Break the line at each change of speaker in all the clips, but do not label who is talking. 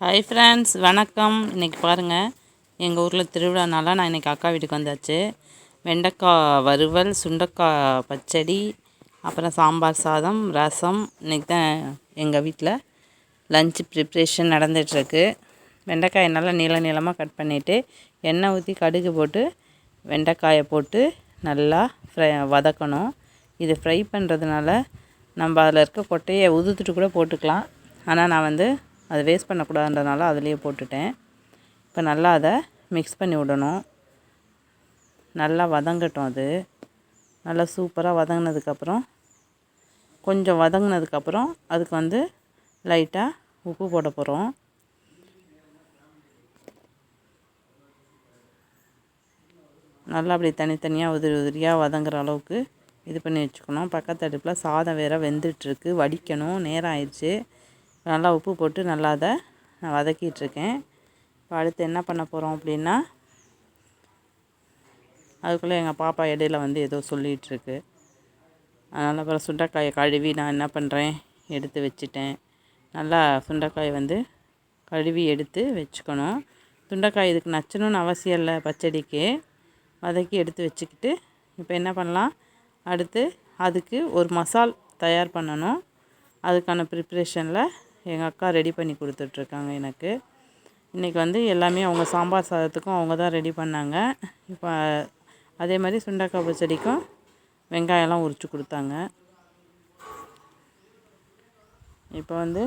Hi friends வணக்கம். இன்றைக்கி பாருங்கள் எங்கள் ஊரில் திருவிழானால நான் இன்றைக்கி அக்கா வீட்டுக்கு வந்தாச்சு. வெண்டைக்காய் வறுவல் சுண்டக்காய் பச்சடி அப்புறம் சாம்பார் சாதம் ரசம். இன்றைக்கி தான் எங்கள் வீட்டில் லஞ்சு ப்ரிப்ரேஷன் நடந்துகிட்ருக்கு வெண்டைக்காயை நல்லா நீள நீளமாக கட் பண்ணிவிட்டு எண்ணெய் ஊற்றி கடுகு போட்டு வெண்டைக்காயை போட்டு நல்லா ஃப்ரை வதக்கணும். இது ஃப்ரை பண்ணுறதுனால நம்ம அதில் இருக்க கொட்டையை உதுத்துட்டு கூட போட்டுக்கலாம். ஆனால் நான் வந்து அதை வேஸ்ட் பண்ணக்கூடாதுன்றனால அதுலேயே போட்டுட்டேன். இப்போ நல்லா அதை மிக்ஸ் பண்ணி விடணும். நல்லா வதங்கட்டும் அது. நல்லா சூப்பராக வதங்கினதுக்கப்புறம் கொஞ்சம் வதங்கினதுக்கப்புறம் அதுக்கு வந்து லைட்டாக உப்பு போட போகிறோம் நல்லா அப்படி தனித்தனியாக உதிரி உதிரியாக வதங்குற அளவுக்கு இது பண்ணி வச்சுக்கணும். பக்கத்து அடுப்பில் சாதம் வேறு வெந்துட்டுருக்கு. வடிக்கணும். நேரம் ஆயிடுச்சு. நல்லா உப்பு போட்டு நல்லா அதை நான் வதக்கிட்டுருக்கேன். இப்போ அடுத்து என்ன பண்ண போகிறோம் அப்படின்னா அதுக்குள்ளே எங்கள் பாப்பா இடையில வந்து ஏதோ சொல்லிகிட்ருக்கு அதனால் அப்புறம் சுண்டைக்காயை கழுவி நான் என்ன பண்ணுறேன் எடுத்து வச்சுட்டேன். நல்லா சுண்டைக்காயை வந்து கழுவி எடுத்து வச்சுக்கணும். சுண்டைக்காய் இதுக்கு நச்சணும்னு அவசியம் இல்லை பச்சடிக்கு. வதக்கி எடுத்து வச்சுக்கிட்டு இப்போ என்ன பண்ணலாம் அடுத்து அதுக்கு ஒரு மசால் தயார் பண்ணணும். அதுக்கான ப்ரிப்ரேஷனில் எங்கள் அக்கா ரெடி பண்ணி கொடுத்துட்ருக்காங்க எனக்கு. இன்றைக்கி வந்து எல்லாமே அவங்க சாம்பார் சாதத்துக்கும் அவங்க தான் ரெடி பண்ணாங்க. இப்போ அதே மாதிரி சுண்டக்காய் பச்சடிக்கும் வெங்காயம்லாம் உரித்து கொடுத்தாங்க. இப்போ வந்து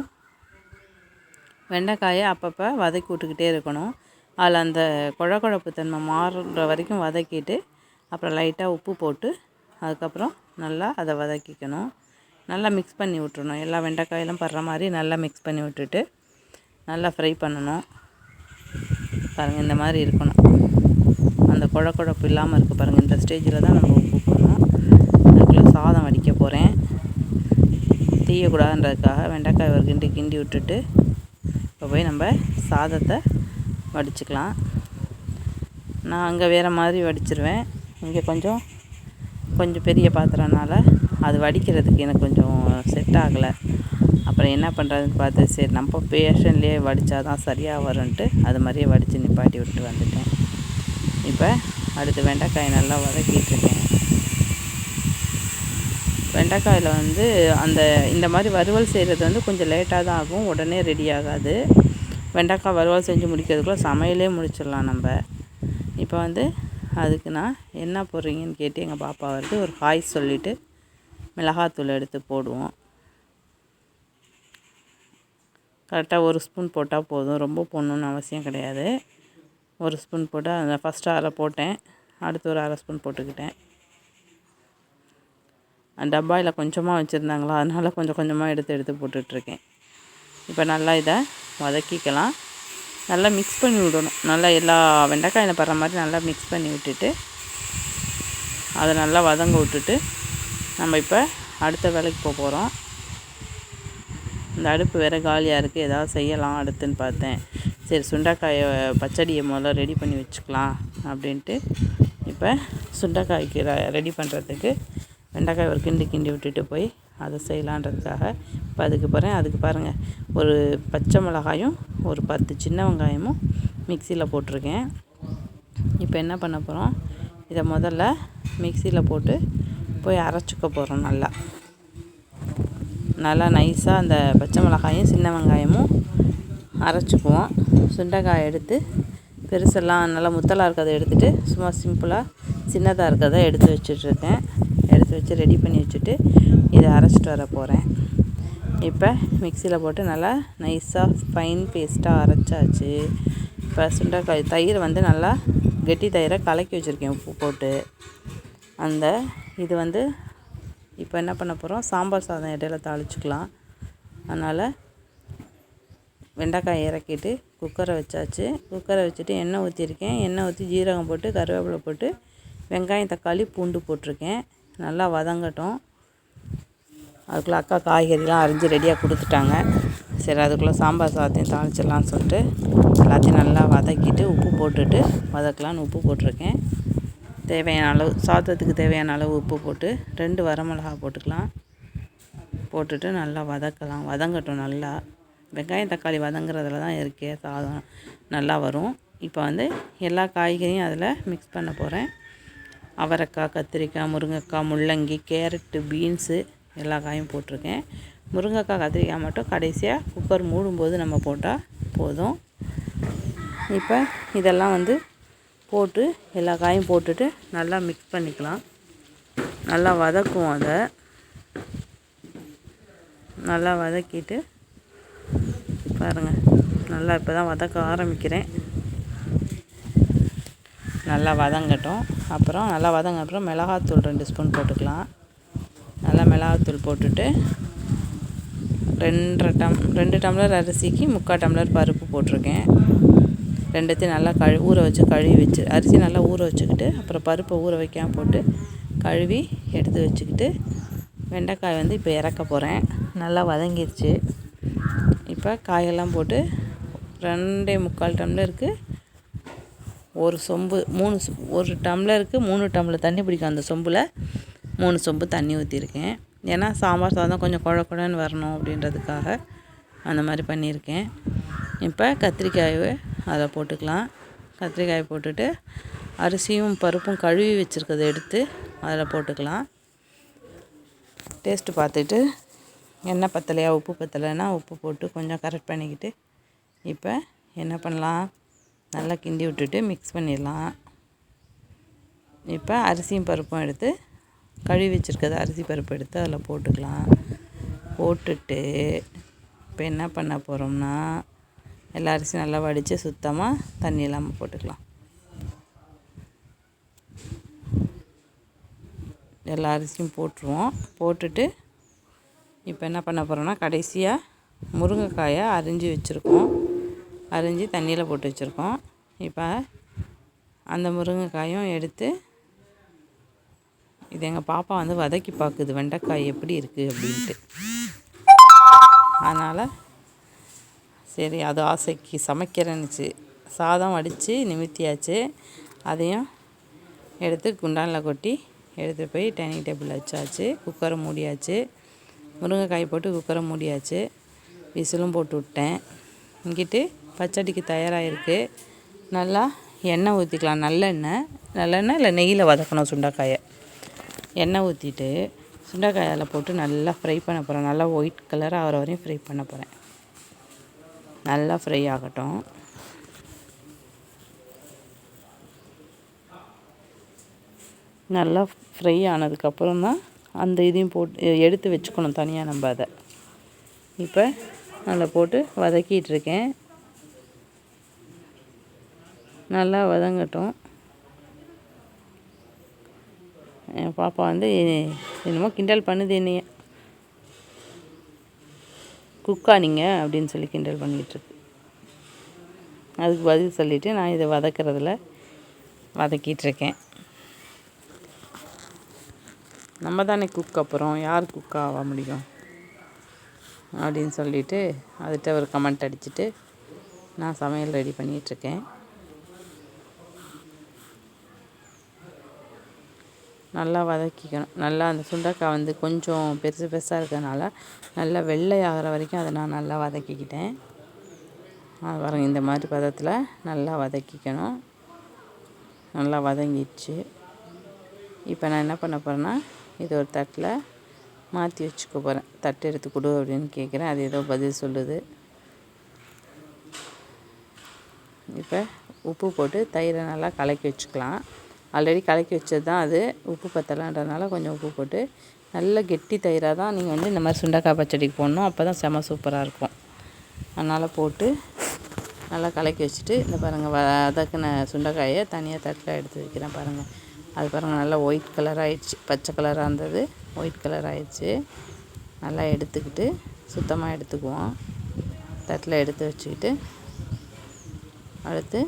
வெண்டைக்காயை அப்பப்போ வதக்கி விட்டுக்கிட்டே இருக்கணும். அதில் அந்த குழ குழப்பு தன்மை மாறுற வரைக்கும் வதக்கிட்டு அப்புறம் லைட்டாக உப்பு போட்டு அதுக்கப்புறம் நல்லா அதை வதக்கிக்கணும். நல்லா மிக்ஸ் பண்ணி விட்டுறணும். எல்லா வெண்டைக்காயிலும் படுற மாதிரி நல்லா மிக்ஸ் பண்ணி விட்டுட்டு நல்லா ஃப்ரை பண்ணணும். பாருங்கள் இந்த மாதிரி இருக்கணும். அந்த குழ குழப்பு இல்லாமல் இருக்குது பாருங்கள் இந்த ஸ்டேஜில் தான் நம்ம உப்பு போடணும். அதுக்குள்ளே சாதம் வடிக்க போகிறேன் தீயக்கூடாதுன்றதுக்காக வெண்டைக்காய் ஒரு கிண்டி கிண்டி விட்டுட்டு இப்போ போய் நம்ம சாதத்தை வடிச்சுக்கலாம். நான் அங்கே வேறு மாதிரி வடிச்சிருவேன். இங்கே கொஞ்சம் கொஞ்சம் பெரிய பாத்திரனால அது வடிக்கிறதுக்கு எனக்கு கொஞ்சம் செட் ஆகலை. அப்புறம் என்ன பண்ணுறதுன்னு பார்த்து சரி நம்ம பேஷன்லேயே வடித்தா தான் சரியாக வரும்ன்ட்டு அது மாதிரியே வடித்து நிப்பாட்டி விட்டு வந்துட்டேன். இப்போ அடுத்து வெண்டைக்காய் நல்லா வதக்கிட்டுருக்கேன் வெண்டைக்காயில் வந்து அந்த இந்த மாதிரி வறுவல் செய்கிறது வந்து கொஞ்சம் லேட்டாக தான் ஆகும் உடனே ரெடி ஆகாது. வெண்டைக்காய் வறுவல் செஞ்சு முடிக்கிறதுக்குள்ளே சமையலே முடிச்சிடலாம் நம்ம. இப்போ வந்து அதுக்கு நான் என்ன போடுறீங்கன்னு கேட்டு எங்கள் பாப்பா வந்து ஒரு ஹாய் சொல்லிவிட்டு மிளகாத்தூள் எடுத்து போடுவோம். கரெக்டாக ஒரு ஸ்பூன் போட்டால் போதும். ரொம்ப போடணுன்னு அவசியம் கிடையாது. ஒரு ஸ்பூன் போட்டால் அந்த ஃபஸ்ட்டு அரை போட்டேன். அடுத்து ஒரு அரை ஸ்பூன் போட்டுக்கிட்டேன். டப்பாயில் கொஞ்சமாக வச்சுருந்தாங்களா? அதனால் கொஞ்சம் கொஞ்சமாக எடுத்து எடுத்து போட்டுட்ருக்கேன். இப்போ நல்லா இதை வதக்கிக்கலாம். நல்லா மிக்ஸ் பண்ணி விடணும். நல்லா எல்லா வெண்டைக்காயில் படுற மாதிரி நல்லா மிக்ஸ் பண்ணி விட்டுட்டு அதை நல்லா வதங்க விட்டுட்டு நம்ம இப்போ அடுத்த வேலைக்கு போக போகிறோம் இந்த அடுப்பு வேறு காலியாக இருக்குது ஏதாவது செய்யலாம் அடுத்துன்னு பார்த்தேன். சரி சுண்டைக்காயை பச்சடியை முதல்ல ரெடி பண்ணி வச்சுக்கலாம் அப்படின்ட்டு இப்போ சுண்டைக்காய்க்கு ரெடி பண்ணுறதுக்கு வெண்டைக்காய் ஒரு கிண்டி கிண்டி விட்டுட்டு போய் அதை செய்யலான்றதுக்காக இப்போ அதுக்கு போகிறேன் அதுக்கு பாருங்கள் ஒரு பச்சை மிளகாயும் ஒரு பத்து சின்ன வெங்காயமும் மிக்சியில் போட்டிருக்கேன். இப்போ என்ன பண்ண போகிறோம் இதை முதல்ல மிக்சியில் போட்டு போய் அரைச்சிக்க போகிறோம் நல்லா. நல்லா நைஸாக அந்த பச்சை மிளகாயும் சின்ன வெங்காயமும் அரைச்சிக்குவோம். சுண்டைக்காய் எடுத்து பெருசெல்லாம் நல்லா முத்தலாக இருக்கிறத எடுத்துகிட்டு சும்மா சிம்பிளாக சின்னதாக இருக்கிறத எடுத்து வச்சுட்ருக்கேன் எடுத்து வச்சு ரெடி பண்ணி வச்சுட்டு இதை அரைச்சிட்டு வர போகிறேன் இப்போ மிக்சியில் போட்டு நல்லா நைஸாக ஃபைன் பேஸ்ட்டாக அரைச்சாச்சு. இப்போ சுண்டைக்காய் தயிர் வந்து நல்லா கெட்டி தயிரை கலக்கி வச்சுருக்கேன் உப்பு போட்டு. அந்த இது வந்து இப்போ என்ன பண்ண போகிறோம் சாம்பார் சாதம் இடையில தாளிச்சிக்கலாம். அதனால் வெண்டைக்காய் இறக்கிட்டு குக்கரை வச்சாச்சு. குக்கரை வச்சுட்டு எண்ணெய் ஊற்றிருக்கேன் எண்ணெய் ஊற்றி ஜீரகம் போட்டு கருவேப்பிலை போட்டு வெங்காயம் தக்காளி பூண்டு போட்டிருக்கேன். நல்லா வதங்கட்டும். அதுக்குள்ளே அக்கா காய்கறிலாம் அரிஞ்சு ரெடியாக கொடுத்துட்டாங்க. சரி அதுக்குள்ளே சாம்பார் சாதத்தையும் தாளிச்சிடலான்னு சொல்லிட்டு எல்லாத்தையும் நல்லா வதக்கிட்டு உப்பு போட்டுட்டு வதக்கலான்னு உப்பு போட்டிருக்கேன். தேவையான அளவு சாதத்துக்கு தேவையான அளவு உப்பு போட்டு ரெண்டு வரமிளகா போட்டுக்கலாம். போட்டுட்டு நல்லா வதக்கலாம். வதங்கட்டும் நல்லா. வெங்காயம் தக்காளி வதங்குறதுல தான் இருக்கே சாதம் நல்லா வரும். இப்போ வந்து எல்லா காய்கறியும் அதில் மிக்ஸ் பண்ண போகிறேன் அவரைக்காய் கத்திரிக்காய் முருங்கைக்காய் முள்ளங்கி கேரட்டு பீன்ஸு எல்லா காயும் போட்டிருக்கேன். முருங்கைக்காய் கத்திரிக்காய் மட்டும் கடைசியாக குக்கர் மூடும்போது நம்ம போட்டால் போதும். இப்போ இதெல்லாம் வந்து போட்டு எல்லா காயும் போட்டுட்டு நல்லா மிக்ஸ் பண்ணிக்கலாம். நல்லா வதக்குவோம் அதை. நல்லா வதக்கிட்டு பாருங்கள் நல்லா இப்போ தான் வதக்க ஆரம்பிக்கிறேன். நல்லா வதங்கட்டும். அப்புறம் நல்லா வதங்க அப்புறம் மிளகாத்தூள் ரெண்டு ஸ்பூன் போட்டுக்கலாம். நல்லா மிளகாத்தூள் போட்டுட்டு ரெண்டரை டம் ரெண்டு டம்ளர் அரிசிக்கு முக்கால் டம்ளர் பருப்பு போட்டிருக்கேன். ரெண்டுத்தையும் நல்லா கழு ஊற வச்சு கழுவி வச்சு அரிசி நல்லா ஊற வச்சுக்கிட்டு அப்புறம் பருப்பை ஊற வைக்காமல் போட்டு கழுவி எடுத்து வச்சுக்கிட்டு வெண்டைக்காய் வந்து இப்போ இறக்க போகிறேன் நல்லா வதங்கிருச்சு. இப்போ காயெல்லாம் போட்டு ரெண்டே முக்கால் டம்ளருக்கு ஒரு சொம்பு மூணு சொ- ஒரு டம்ளருக்கு மூணு டம்ளர் தண்ணி பிடிக்கும் அந்த சொம்பில். மூணு சொம்பு தண்ணி ஊற்றிருக்கேன் ஏன்னா சாம்பார் சாதம் கொஞ்சம் குழ குழன்னு வரணும் அப்படின்றதுக்காக அந்த மாதிரி பண்ணியிருக்கேன். இப்போ கத்திரிக்காயை அதை போட்டுக்கலாம். கத்திரிக்காய் போட்டுட்டு அரிசியும் பருப்பும் கழுவி வச்சுருக்கதை எடுத்து அதில் போட்டுக்கலாம். டேஸ்ட்டு பார்த்துட்டு எண்ணெய் பத்தலையா உப்பு பத்தலைன்னா உப்பு போட்டு கொஞ்சம் கரெக்ட் பண்ணிக்கிட்டு இப்போ என்ன பண்ணலாம்? நல்லா கிண்டி விட்டுட்டு மிக்ஸ் பண்ணிடலாம். இப்போ அரிசியும் பருப்பும் எடுத்து கழுவி வச்சுருக்கத அரிசி பருப்பு எடுத்து அதில் போட்டுக்கலாம். போட்டுட்டு இப்போ என்ன பண்ண போகிறோம்னா எல்லா அரிசியும் நல்லா வடித்து சுத்தமாக தண்ணி இல்லாமல் போட்டுக்கலாம். எல்லா அரிசியும் போட்டுருவோம். போட்டுட்டு இப்போ என்ன பண்ண போகிறோம்னா கடைசியாக முருங்கைக்காயை அரிஞ்சு வச்சுருக்கோம். அரிஞ்சு தண்ணியில் போட்டு வச்சுருக்கோம். இப்போ அந்த முருங்கைக்காயும் எடுத்து இது எங்கள் பாப்பா வந்து வதக்கி பார்க்குது வெண்டைக்காய் எப்படி இருக்குது அப்படின்ட்டு. அதனால் சரி அது ஆசைக்கு சமைக்கிறேன்னுச்சு சாதம் வடித்து நிமித்தியாச்சு அதையும் எடுத்து குண்டானில் கொட்டி எடுத்துகிட்டு போய் டைனிங் டேபிளில் வச்சாச்சு. குக்கரை மூடியாச்சு. முருங்கைக்காய் போட்டு குக்கரை மூடியாச்சு. விசிலும் போட்டு விட்டேன். இங்கிட்டு பச்சடிக்கு தயாராகிருக்கு நல்லா எண்ணெய் ஊற்றிக்கலாம் நல்லெண்ணெய். நல்லெண்ணெய் இல்லை நெய்யில் வதக்கணும் சுண்டைக்காயை. எண்ணெய் ஊற்றிட்டு சுண்டைக்காயில் போட்டு நல்லா ஃப்ரை பண்ண போகிறேன் நல்லா ஒயிட் கலர் ஆகிற வரையும் ஃப்ரை பண்ண போகிறேன் நல்லா ஃப்ரை ஆகட்டும். நல்லா ஃப்ரை ஆனதுக்கப்புறம் தான் அந்த இதையும் போட்டு எடுத்து வச்சுக்கணும் தனியாக நம்ம அதை. இப்போ நல்லா போட்டு வதக்கிட்டு இருக்கேன். நல்லா வதங்கட்டும். என் பாப்பா வந்து என்னமோ கிண்டல் பண்ணுது என்னைய. குக்கா நீங்கள் அப்படின்னு சொல்லி கிண்டல் பண்ணிகிட்ருக்கு அதுக்கு பதில் சொல்லிவிட்டு நான் இதை வதக்கிறதுல வதக்கிட்டு இருக்கேன். நம்ம தானே குக் அப்புறம் யார் குக் ஆக முடியும்? அப்படின்னு சொல்லிட்டு அதுகிட்ட ஒரு கமெண்ட் அடிச்சுட்டு நான் சமையல் ரெடி பண்ணிகிட்ருக்கேன் நல்லா வதக்கிக்கணும். நல்லா அந்த சுண்டக்காய் வந்து கொஞ்சம் பெருசு பெருசாக இருக்கிறதுனால நல்லா வெள்ளை ஆகிற வரைக்கும் அதை நான் நல்லா வதக்கிக்கிட்டேன். அது பாருங்க இந்த மாதிரி பதத்தில் நல்லா வதக்கிக்கணும். நல்லா வதங்கிடுச்சு. இப்போ நான் என்ன பண்ண போகிறேன்னா இது ஒரு தட்டில் மாற்றி வச்சுக்க போகிறேன் தட்டு எடுத்து கொடு அப்படின்னு கேட்குறேன் அது ஏதோ பதில் சொல்லுது. இப்போ உப்பு போட்டு தயிரை நல்லா கலக்கி வச்சுக்கலாம். ஆல்ரெடி கலக்கி வச்சது தான் அது. உப்பு பத்தலான்றதுனால கொஞ்சம் உப்பு போட்டு நல்ல கெட்டி தயிராக தான் நீங்கள் வந்து இந்த மாதிரி சுண்டக்காய் பச்சடிக்கு போடணும். அப்போ தான் செம சூப்பராக இருக்கும். அதனால் போட்டு நல்லா கலக்கி வச்சுட்டு இந்த பாருங்கள் வதக்கின சுண்டைக்காயை தனியாக தட்டில் எடுத்து வைக்கிறேன் பாருங்கள் அது பாருங்கள் நல்லா ஒயிட் கலர் ஆயிடுச்சு. பச்சை கலராக இருந்தது. ஒயிட் கலர் ஆயிடுச்சு. நல்லா எடுத்துக்கிட்டு சுத்தமாக எடுத்துக்குவோம். தட்டில் எடுத்து வச்சுக்கிட்டு அடுத்து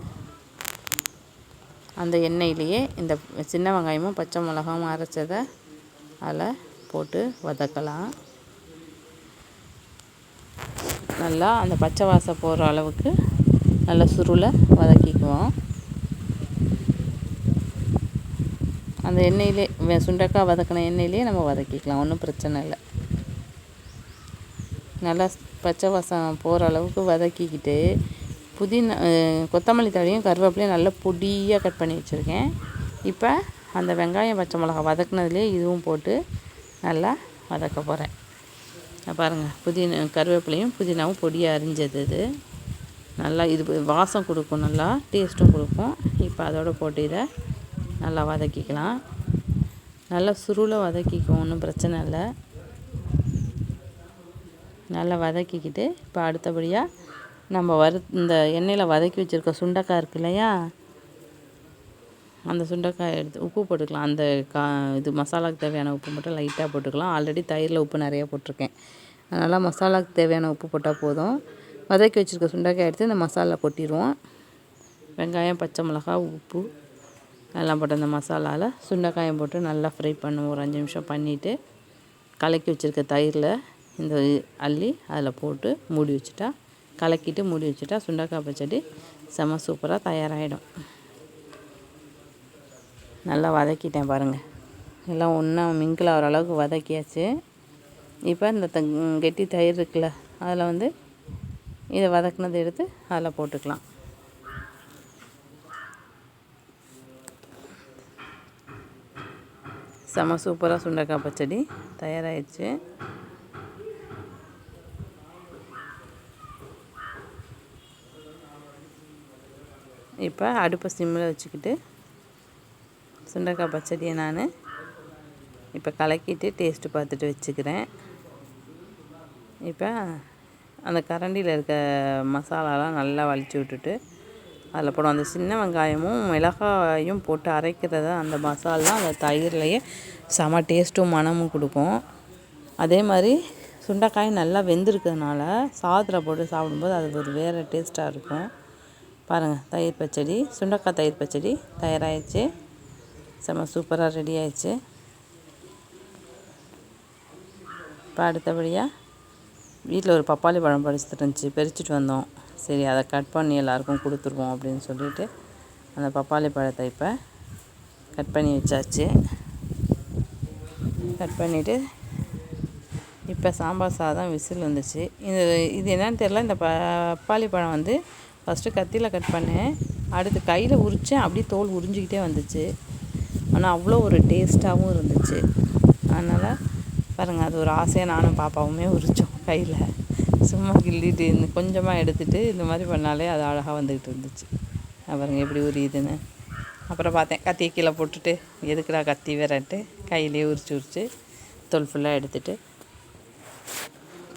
அந்த எண்ணெயிலேயே இந்த சின்ன வெங்காயமும் பச்சை மிளகாவும் அரைச்சதை அதில் போட்டு வதக்கலாம். நல்லா அந்த பச்சை வாசம் போகிற அளவுக்கு நல்லா சுருளை வதக்கிக்குவோம். அந்த எண்ணெயிலே சுண்டக்காய் சுண்டைக்காய் வதக்கின எண்ணெயிலே நம்ம வதக்கிக்கலாம் ஒன்றும் பிரச்சனை இல்லை. நல்லா பச்சை வாசம் போகிற அளவுக்கு வதக்கிக்கிட்டு புதினா கொத்தமல்லி தழையும் கருவேப்பிலையும் நல்லா பொடியாக கட் பண்ணி வச்சுருக்கேன். இப்போ அந்த வெங்காயம் பச்சை மிளகா வதக்குனதுலேயே இதுவும் போட்டு நல்லா வதக்க போகிறேன் பாருங்கள் புதினா கருவேப்பிலையும் புதினாவும் பொடியாக அரிஞ்சது இது. நல்லா இது வாசம் கொடுக்கும் நல்லா டேஸ்ட்டும் கொடுக்கும். இப்போ அதோட போட்டு இதை நல்லா வதக்கிக்கலாம். நல்லா சுருளை வதக்கிக்கும் ஒன்றும் பிரச்சனை இல்லை. நல்லா வதக்கிக்கிட்டு இப்போ அடுத்தபடியாக நம்ம வறு இந்த எண்ணெயில் வதக்கி வச்சுருக்க சுண்டைக்காய் இருக்கு இல்லையா? அந்த சுண்டைக்காய் எடுத்து உப்பு போட்டுக்கலாம். அந்த கா இது மசாலாவுக்கு தேவையான உப்பு மட்டும் லைட்டாக போட்டுக்கலாம். ஆல்ரெடி தயிரில் உப்பு நிறையா போட்டிருக்கேன். அதனால் மசாலாவுக்கு தேவையான உப்பு போட்டால் போதும். வதக்கி வச்சுருக்க சுண்டைக்காய் எடுத்து இந்த மசாலா கொட்டிடுவோம். வெங்காயம் பச்சை மிளகா உப்பு எல்லாம் போட்டு அந்த மசாலாவில் சுண்டைக்காயம் போட்டு நல்லா ஃப்ரை பண்ணுவோம் ஒரு அஞ்சு நிமிஷம் பண்ணிவிட்டு கலக்கி வச்சுருக்க தயிரில் இந்த அள்ளி அதில் போட்டு மூடி வச்சுட்டா கலக்கிட்டு மூடி வச்சுட்டா சுண்டக்காய் பச்சடி செம சூப்பராக தயாராகிடும் நல்லா வதக்கிட்டேன் பாருங்கள் எல்லாம் ஒன்றா மிங்கில் ஆகிற அளவுக்கு வதக்கியாச்சு. இப்போ இந்த த கெட்டி தயிர் இருக்குல்ல அதில் வந்து இதை வதக்குனதை எடுத்து அதில் போட்டுக்கலாம். செம சூப்பராக சுண்டக்காய் பச்சடி தயாராகிடுச்சு இப்போ அடுப்பை சிம்மில் வச்சுக்கிட்டு சுண்டக்காய் பச்சடியை நான் இப்போ கலக்கிட்டு டேஸ்ட்டு பார்த்துட்டு வச்சுக்கிறேன். இப்போ அந்த கரண்டியில் இருக்க மசாலாலாம் நல்லா வலிச்சு விட்டுட்டு அதில் போடும் அந்த சின்ன வெங்காயமும் மிளகாயும் போட்டு அரைக்கிறத அந்த மசாலா அந்த தயிர்லேயே செம டேஸ்ட்டும் மணமும் கொடுக்கும். அதே மாதிரி சுண்டைக்காய் நல்லா வெந்திருக்கிறதுனால சாதத்தில் போட்டு சாப்பிடும்போது அது ஒரு வேறு டேஸ்ட்டாக இருக்கும். பாருங்கள் தயிர் பச்சடி சுண்டக்காய் தயிர் பச்சடி தயாராகிடுச்சு செம்ம சூப்பராக ரெடி ஆயிடுச்சு. இப்போ அடுத்தபடியாக வீட்டில் ஒரு பப்பாளி பழம் பறிச்சுட்டு இருந்துச்சு பறிச்சுட்டு வந்தோம். சரி அதை கட் பண்ணி எல்லாருக்கும் கொடுத்துருவோம் அப்படின்னு சொல்லிட்டு அந்த பப்பாளி பழத்தை இப்போ கட் பண்ணி வச்சாச்சு. கட் பண்ணிவிட்டு இப்போ சாம்பார் சாதம் விசில் வந்துச்சு. இது இது என்னன்னு தெரில இந்த பப்பாளி பழம் வந்து ஃபஸ்ட்டு கத்தியில் கட் பண்ணேன் அடுத்து கையில் உரித்தேன் அப்படியே தோல் உறிஞ்சிக்கிட்டே வந்துச்சு. ஆனால் அவ்வளோ ஒரு டேஸ்ட்டாகவும் இருந்துச்சு. அதனால் பாருங்கள் அது ஒரு ஆசையாக நானும் பாப்பாவுமே உரித்தோம் கையில். சும்மா கிள்ளிட்டு இந்த கொஞ்சமாக எடுத்துகிட்டு இந்த மாதிரி பண்ணாலே அது அழகாக வந்துக்கிட்டு இருந்துச்சு. பாருங்க எப்படி உரியுதுன்னு. அப்புறம் பார்த்தேன் கத்தியை கீழே போட்டுட்டு எதுக்குடா கத்தி வேறன்ட்டு கையிலே உரிச்சு உரிச்சு தோல் ஃபுல்லாக எடுத்துகிட்டு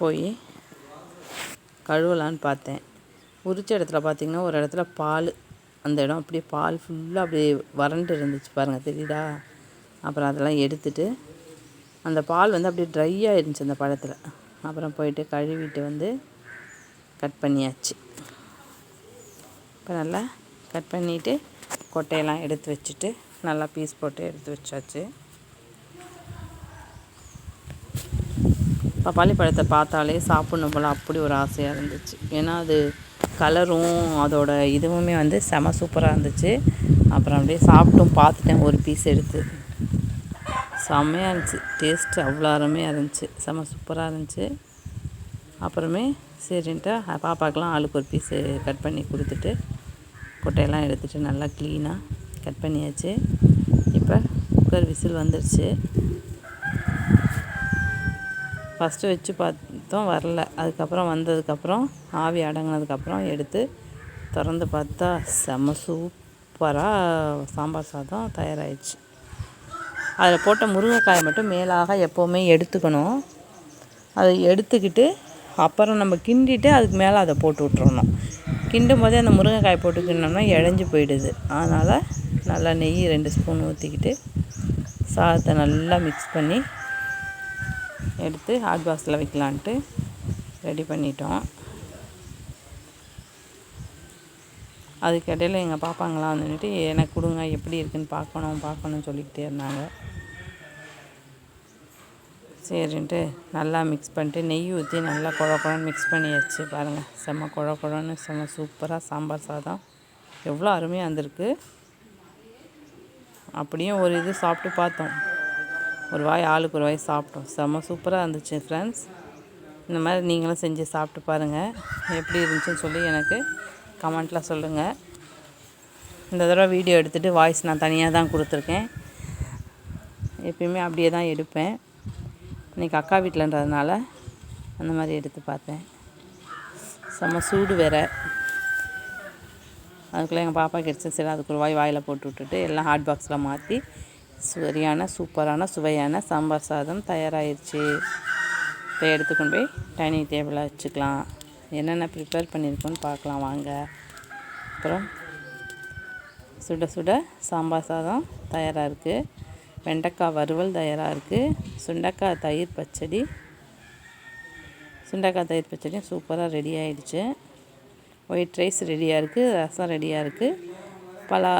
போய் கழுவலான்னு பார்த்தேன். உரித்த இடத்துல பார்த்திங்கன்னா ஒரு இடத்துல பால். அந்த இடம் அப்படியே பால் ஃபுல்லாக அப்படியே வறண்டு இருந்துச்சு பாருங்கள் தெரியுதா? அப்புறம் அதெல்லாம் எடுத்துட்டு அந்த பால் வந்து அப்படியே ட்ரை ஆகிருந்துச்சு அந்த பழத்தில். அப்புறம் போயிட்டு கழுவிட்டு வந்து கட் பண்ணியாச்சு. இப்போ நல்லா கட் பண்ணிவிட்டு கொட்டையெல்லாம் எடுத்து வச்சுட்டு நல்லா பீஸ் போட்டு எடுத்து வச்சாச்சு. பப்பாளி பழத்தை பார்த்தாலே சாப்பிட்ணும் போல் அப்படி ஒரு ஆசையாக இருந்துச்சு. ஏன்னா அது கலரும் அதோட இதுவுமே வந்து செம சூப்பராக இருந்துச்சு. அப்புறம் அப்படியே சாப்பிட்டும் பார்த்துட்டேன் ஒரு பீஸ் எடுத்து. செம்மையாக இருந்துச்சு. டேஸ்ட்டு அவ்வளோ அருமையாக இருந்துச்சு. செம சூப்பராக இருந்துச்சு. அப்புறமே சரின்ட்டு பாப்பாக்கெலாம் ஆளுக்கு ஒரு பீஸு கட் பண்ணி கொடுத்துட்டு கொட்டையெல்லாம் எடுத்துகிட்டு நல்லா க்ளீனாக கட் பண்ணியாச்சு. இப்போ குக்கர் விசில் வந்துடுச்சு ஃபஸ்ட்டு வச்சு பார்த்தோம் வரல. அதுக்கப்புறம் வந்ததுக்கப்புறம் ஆவி அடங்கினதுக்கப்புறம் எடுத்து திறந்து பார்த்தா செம்ம சூப்பராக சாம்பார் சாதம் தயாராகிடுச்சு அதில் போட்ட முருங்கைக்காயை மட்டும் மேலாக எப்போவுமே எடுத்துக்கணும். அதை எடுத்துக்கிட்டு அப்புறம் நம்ம கிண்டிட்டு அதுக்கு மேலே அதை போட்டு விட்றணும் கிண்டும் போதே அந்த முருங்கைக்காய் போட்டு கிண்டோம்னா இழஞ்சி போயிடுது. அதனால் நல்லா நெய் ரெண்டு ஸ்பூன் ஊற்றிக்கிட்டு சாதத்தை நல்லா மிக்ஸ் பண்ணி எடுத்து ஹாட் பாக்ஸில் வைக்கலான்ட்டு ரெடி பண்ணிட்டோம். அதுக்கிடையில் எங்கள் பாப்பாங்களாம் வந்துட்டு எனக்கு கொடுங்க எப்படி இருக்குன்னு பார்க்கணும் பார்க்கணும்னு சொல்லிக்கிட்டே இருந்தாங்க. சரின்ட்டு நல்லா மிக்ஸ் பண்ணிட்டு நெய் ஊற்றி நல்லா குழ குழன்னு மிக்ஸ் பண்ணியாச்சு பாருங்கள் செம்ம குழ குழன்னு செம்ம சூப்பராக சாம்பார் சாதம். எவ்வளோ அருமையாக வந்திருக்கு அப்படியும் ஒரு இது சாப்பிட்டு பார்த்தோம். ஒரு வாய் ஆளுக்கு ஒரு வாய் சாப்பிட்டோம். செம்ம சூப்பராக இருந்துச்சு ஃப்ரெண்ட்ஸ் இந்த மாதிரி நீங்களும் செஞ்சு சாப்பிட்டு பாருங்கள் எப்படி இருந்துச்சுன்னு சொல்லி எனக்கு கமெண்ட்டில் சொல்லுங்கள் இந்த தடவை வீடியோ எடுத்துகிட்டு வாய்ஸ் நான் தனியாக தான் கொடுத்துருக்கேன். எப்பயுமே அப்படியே தான் எடுப்பேன். இன்றைக்கி அக்கா வீட்டிலன்றதுனால அந்த மாதிரி எடுத்து பார்த்தேன். செம்ம சூடு வேற. அதுக்குள்ளே எங்கள் பாப்பா கிடச்சி சரி அதுக்கு ஒரு வாய் வாயில் போட்டு விட்டுட்டு எல்லாம் ஹாட் பாக்ஸில் மாற்றி சரியான சூப்பரான சுவையான சாம்பார் சாதம் தயாராகிருச்சு இப்போ எடுத்துக்கொண்டு போய் டைனிங் டேபிளில் வச்சுக்கலாம். என்னென்ன ப்ரிப்பேர் பண்ணியிருக்கோன்னு பார்க்கலாம் வாங்க. அப்புறம் சுட சுட சாம்பார் சாதம் தயாராக இருக்குது வெண்டைக்காய் வறுவல் தயாராக இருக்குது சுண்டைக்காய் தயிர் பச்சடி. சுண்டைக்காய் தயிர் பச்சடியும் சூப்பராக ரெடி ஆகிடுச்சு ஒயிட் ரைஸ் ரெடியாக இருக்குது ரசம் ரெடியாக இருக்குது பலா